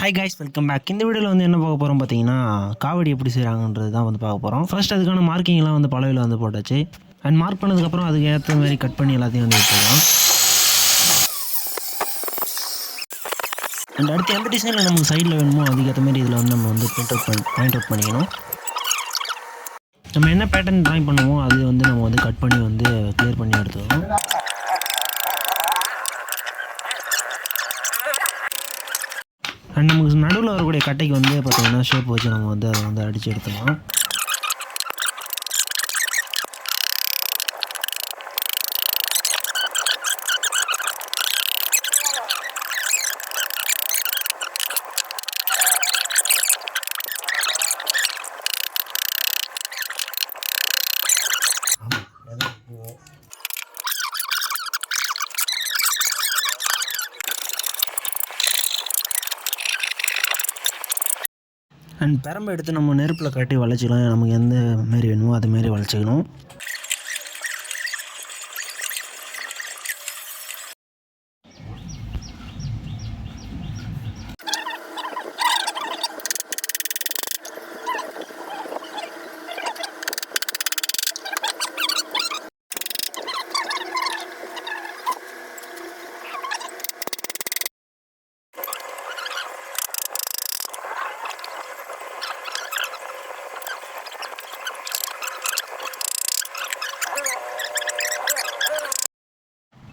Hi guys welcome back இந்த வீடியோவில் வந்து என்ன பார்க்க போகிறோம் பார்த்தீங்கன்னா காவடி எப்படி செய்கிறாங்கன்றது தான் வந்து பார்க்க போகிறோம் ஃபர்ஸ்ட் அதுக்கான மார்க்கிங்லாம் வந்து பலவையில் வந்து போட்டாச்சு. அண்ட் மார்க் பண்ணதுக்கப்புறம் அதுக்கு ஏற்ற மாதிரி கட் பண்ணி எல்லாத்தையும் வந்து எடுத்துக்கலாம் அண்ட் அடுத்து எந்த டிசைனில் நமக்கு சைடில் வேணுமோ அதுக்கேற்ற மாதிரி இதில் வந்து நம்ம வந்து பிரிண்ட் அவுட் பண்ணி பாயிண்ட் அவுட் பண்ணிக்கணும். நம்ம என்ன பேட்டர்ன் ட்ராயிங் பண்ணுவோம் அது வந்து நம்ம வந்து கட் பண்ணி வந்து கிளியர் பண்ணி எடுத்துக்கணும். அண்ட் நமக்கு நடுவில் வரக்கூடிய கட்டைக்கு வந்து பார்த்திங்கன்னா ஷேப் வச்சு நம்ம வந்து அதை வந்து அடித்து எடுத்துக்கலாம். அண்ட் பெரம்பை எடுத்து நம்ம நெருப்பில் கட்டி வளைச்சிக்கலாம் நமக்கு எந்த மாரி வேணுமோ அது மாரி வளைச்சிக்கணும்.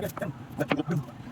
だって。